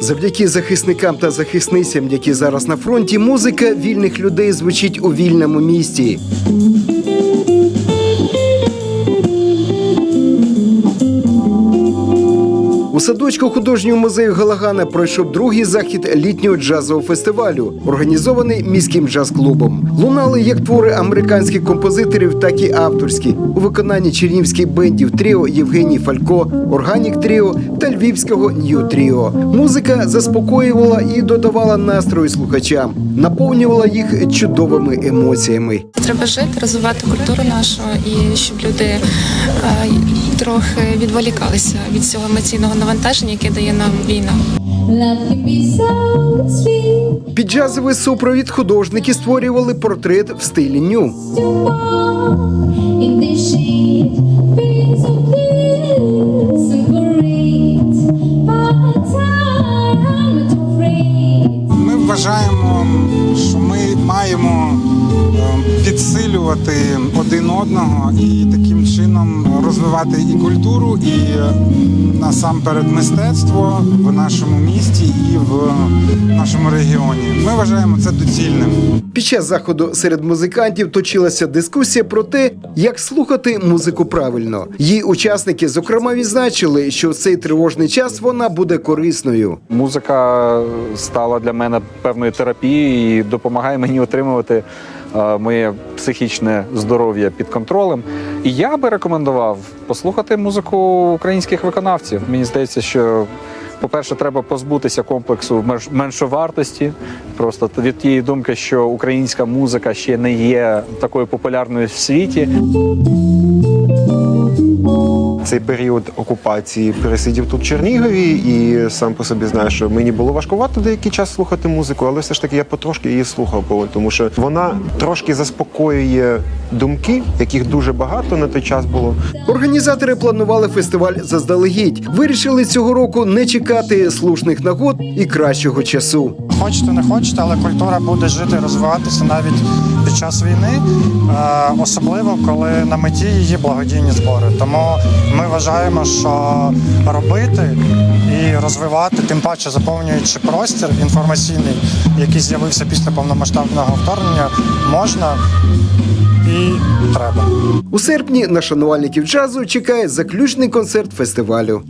Завдяки захисникам та захисницям, які зараз на фронті, музика вільних людей звучить у вільному місті. У садочку художнього музею Галагана пройшов другий захід літнього джазового фестивалю, організований міським джаз-клубом. Лунали як твори американських композиторів, так і авторські у виконанні чернівських бендів Тріо Євгеній Фалько, Органік Тріо та Львівського Нью Тріо. Музика заспокоювала і додавала настрою слухачам, наповнювала їх чудовими емоціями. Треба жити, розвивати культуру нашу і щоб люди е, трохи відволікалися від цього емоційного навантаження, яке дає нам війна. Під джазовий супровід художники створювали портрет в стилі ню. Ми вважаємо, що ми маємо підсилювати один одного і таким чином розвивати і культуру, і е, насамперед мистецтво в нашому місті і в нашому регіоні. Ми вважаємо це доцільним. Під час заходу серед музикантів точилася дискусія про те, як слухати музику правильно. Її учасники, зокрема, відзначили, що в цей тривожний час вона буде корисною. Музика стала для мене певною терапією і допомагає мені отримувати е, моє психічне здоров'я під контролем. І я би рекомендував послухати музику українських виконавців. Мені здається, що. По-перше, треба позбутися комплексу менш- меншовартості, просто від тієї думки, що українська музика ще не є такою популярною в світі. Цей період окупації пересидів тут в Чернігові, і сам по собі знаю, що мені було важкувато деякий час слухати музику, але все ж таки я потрошки її слухав, тому що вона трошки заспокоює думки, яких дуже багато на той час було. Організатори планували фестиваль заздалегідь. Вирішили цього року не чекати слушних нагод і кращого часу. Хочете, не хочете, але культура буде жити, розвиватися навіть під час війни, е, особливо коли на меті її благодійні збори. Тому ми вважаємо, що робити і розвивати, тим паче заповнюючи простір інформаційний, який з'явився після повномасштабного вторгнення, можна і треба. У серпні на шанувальників джазу чекає заключний концерт фестивалю.